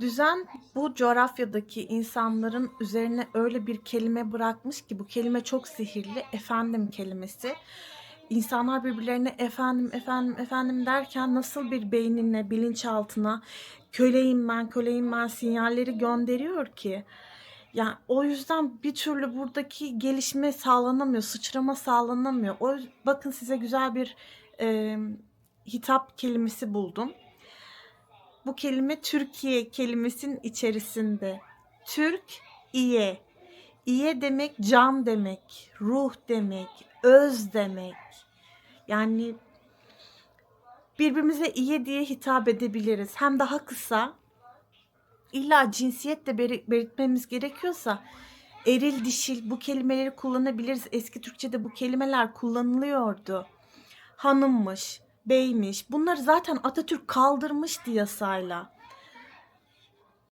Düzen bu coğrafyadaki insanların üzerine öyle bir kelime bırakmış ki bu kelime çok sihirli. Efendim kelimesi. İnsanlar birbirlerine efendim efendim efendim derken nasıl bir beynine, bilinçaltına köleyim ben, köleyim ben sinyalleri gönderiyor ki. Yani o yüzden bir türlü buradaki gelişme sağlanamıyor, sıçrama sağlanamıyor. O bakın size güzel bir e, hitap kelimesi buldum. Bu kelime Türkiye kelimesinin içerisinde. Türk iye. İye demek can demek, ruh demek, öz demek. Yani birbirimize iye diye hitap edebiliriz. Hem daha kısa, illa cinsiyet de beri- belirtmemiz gerekiyorsa eril dişil bu kelimeleri kullanabiliriz. Eski Türkçe'de bu kelimeler kullanılıyordu. Hanımmış, beymiş. Bunları zaten Atatürk kaldırmıştı yasayla.